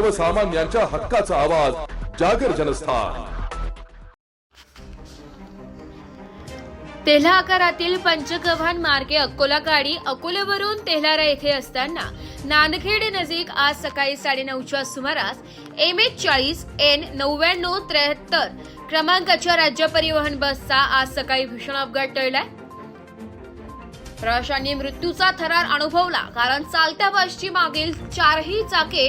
सर्वसामान्यांच्या हक्काचा आवाज जागर जनस्थान. तेल्हा आकारातील पंचगव्हाण मार्गे अकोला गाडी अकोल्यावरून तेल्हारा येथे असताना नांदखेड नजीक आज सकाळी साडेनऊच्या सुमारास एम एच चाळीस एन नव्याण्णव त्र्याहत्तर क्रमांकाच्या राज्य परिवहन बसचा आज सकाळी भीषण अपघात टळलाय. प्रवाशांनी मृत्यूचा थरार अनुभवला. कारण चालत्या बसची मागील चारही चाके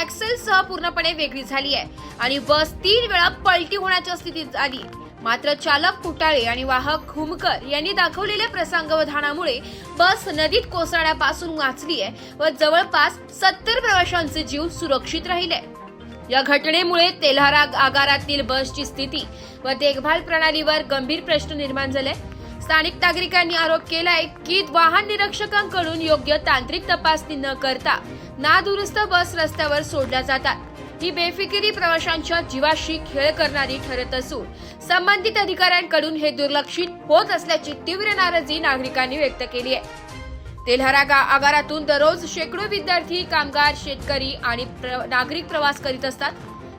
ऍक्सेलसह पूर्णपणे वेगळी झाली आहे. आणि बस तीन वेळा पलटी होण्याच्या स्थितीत आली. मात्र चालक कुटाळे आणि वाहक हुमकर यांनी दाखवलेल्या प्रसंगावधानामुळे बस नदीत कोसळण्यापासून वाचली आहे व जवळपास सत्तर प्रवाशांचे जीव सुरक्षित राहिले. या घटनेमुळे तेल्हारा आगारातील बसची स्थिती व देखभाल प्रणालीवर गंभीर प्रश्न निर्माण झाले. स्थानिक नागरिकांनी आरोप केलाय की वाहन निरीक्षकांकडून योग्य तांत्रिक तपासणी न करता नादुरुस्त बस रस्त्यावर सोडल्या जातात. ही बेफिकिरी प्रवाशांच्या जीवाशी खेळ करणारी ठरत असून संबंधित अधिकाऱ्यांकडून हे दुर्लक्षित होत असल्याची तीव्र नाराजी नागरिकांनी व्यक्त केली आहे. तेल्हारा आगारातून दररोज शेकडो विद्यार्थी कामगार शेतकरी आणि प्र- नागरिक प्रवास करीत असतात.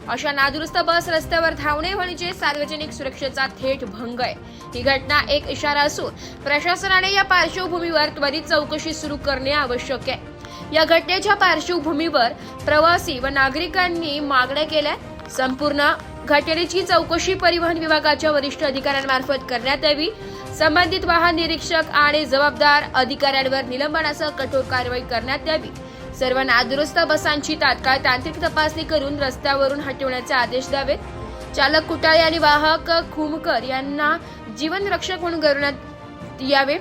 अशा नादुरुस्त बस रस्त्यावर धावणे म्हणजे सार्वजनिक सुरक्षेचा थेट भंग आहे. ही घटना एक इशारा असून प्रशासनाने या पार्श्वभूमीवर त्वरित चौकशी सुरू करणे आवश्यक आहे. या घटनेच्या पार्श्वभूमीवर प्रवासी व नागरिकांनी मागण्या केल्या. संपूर्ण घटनेची चौकशी परिवहन विभागाच्या वरिष्ठ अधिकाऱ्यांमार्फत करण्यात यावी. संबंधित वाहन निरीक्षक आणि जबाबदार अधिकाऱ्यांवर निलंबनासह कठोर कारवाई करण्यात यावी. सर्व नादुरुस्त बसांची तात्काळ तांत्रिक तपासणी करून रस्त्यावरून हटवण्याचे आदेश द्यावेत. चालक कुटाळे आणि वाहक खुमकर यांना जीवनरक्षक म्हणून गौरवण्यात यावे.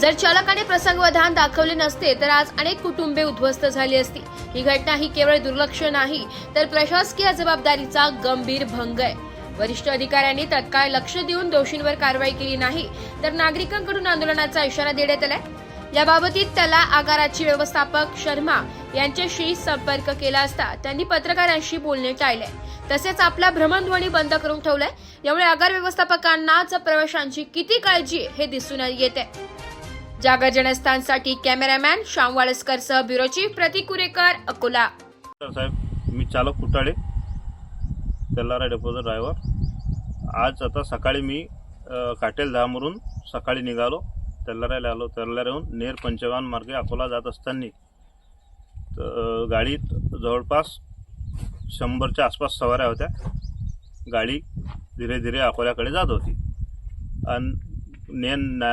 जर चालकाने प्रसंगवधान दाखवले नसते तर आज अनेक कुटुंबे उद्ध्वस्त झाली असती. ही घटना ही केवळ दुर्लक्ष नाही तर प्रशासकीय जबाबदारीचा गंभीर भंग आहे. वरिष्ठ अधिकाऱ्यांनी तत्काळ लक्ष देऊन दोषींवर कारवाई केली नाही तर नागरिकांकडून आंदोलनाचा इशारा देण्यात आलाय. याबाबतीत त्याला आगाराचे व्यवस्थापक शर्मा यांच्याशी संपर्क केला असता त्यांनी पत्रकारांशी बोलणे टाळले. तसेच आपला भ्रमणध्वनी बंद करून ठेवलाय. यामुळे आगार व्यवस्थापकांनाच प्रवाशांची किती काळजी हे दिसून येते. जागर जनस्थानसाठी कॅमेरामॅन श्याम वाळस्करसह ब्युरो चीफ प्रतीक कुरेकर अकोला. साहेब मी चालक कुटाळे तेलारा डेपोचा ड्रायव्हर आज आता सकाळी मी काटेल धामवरून सकाळी निघालो. तेल्लाऱ्याला आलो. तेल्लाऱ्याहून नेर पंचगान मार्गे अकोला जात असताना तर गाडीत जवळपास शंभरच्या आसपास सवाऱ्या होत्या. गाडी धीरे धीरे अकोल्याकडे जात होती. आणि नेन ना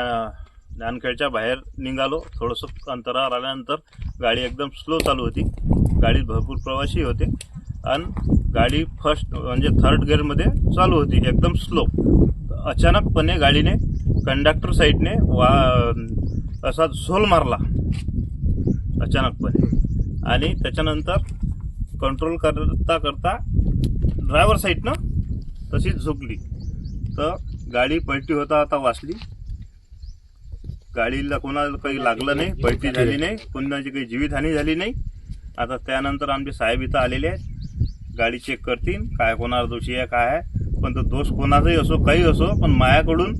नानखेडच्या बाहेर निघालो. थोडंसं अंतरावर आल्यानंतर गाडी एकदम स्लो चालू होती. गाडीत भरपूर प्रवासी होते. आणि गाडी फर्स्ट म्हणजे थर्ड गिअरमध्ये चालू होती. एकदम स्लो. अचानकपणे गाडीने कंडक्टर साईडने वा असा झोल मारला. अचानकपणे. आणि त्याच्यानंतर कंट्रोल करता करता ड्रायव्हर साईडनं तशीच झुकली तर गाडी पलटी होता आता वाचली. गाडीला कोणाला काही लागलं नाही पलटी झाली नाही कोणाची काही जीवितहानी झाली नाही. आता त्यानंतर आमचे साहेब इथं आलेले आहेत. गाडी चेक करतील काय कोणाला दोषी आहे काय आहे. पण तो दोष कोणाचाही असो काही असो पण मायाकडून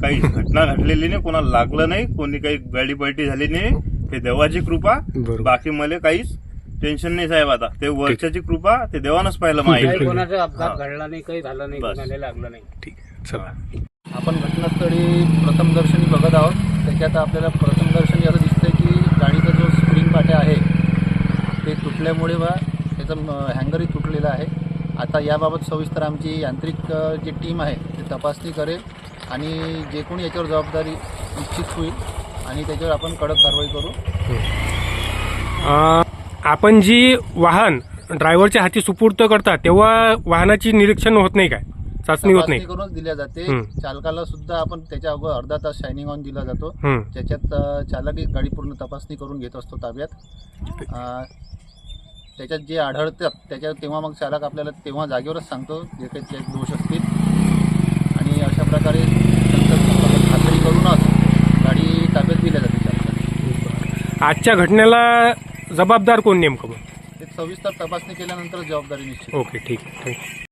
काही घटना घडलेली नाही कोणाला लागलं नाही कोणी काही गाडी पलटी झाली नाही हे देवाची कृपा बरोबर. बाकी मला काहीच टेन्शन नाही साहेब आता. ते वर्षाची कृपा ते देवानच पाहिलं माहिती काही कोणाचा अपघात. घडला नाही काही झालं नाही बस. कोणाला लागलं नाही. ठीक आहे चला. आपण घटनास्थळी प्रथमदर्शनी बघत आहोत. त्याच्यात आपल्याला प्रथमदर्शनी असं दिसतंय की गाडीचा जो स्प्रिंग पाट्या आहे ते तुटल्यामुळे वा त्याचं हँगरही तुटलेलं आहे. आता याबाबत सविस्तर आमची यांत्रिक अ, जी टीम आहे ती तपासणी करेल. आणि जे कोणी याच्यावर जबाबदारी निश्चित होईल आणि त्याच्यावर आपण कडक कारवाई करू. अं, आपण जी वाहन ड्रायव्हरच्या हाती सुपूर्त करता तेव्हा वाहनाची निरीक्षण होत नाही काय? चाचणी होत नाही. तपासणी करूनच दिल्या जाते. चालकाला सुद्धा आपण त्याच्या अगोदर अर्धा तास शायनिंग ऑन दिला जातो. त्याच्यात अ, चालक एक गाडी पूर्ण तपासणी करून घेत असतो ताब्यात. अ, त्याच्यात जे आढळतात त्याच्यात तेव्हा मग चालक आपल्याला तेव्हा जागेवरच सांगतो जे काही दोष असतील. आणि अशा प्रकारे नंतर खात्री करूनच गाडी ताब्यात दिल्या जाते चालकाला आजच्या घटनेला जबाबदार कोण नेमकं? मग सविस्तर तपासणी केल्यानंतर जबाबदारी निश्चित. ओके ठीक आहे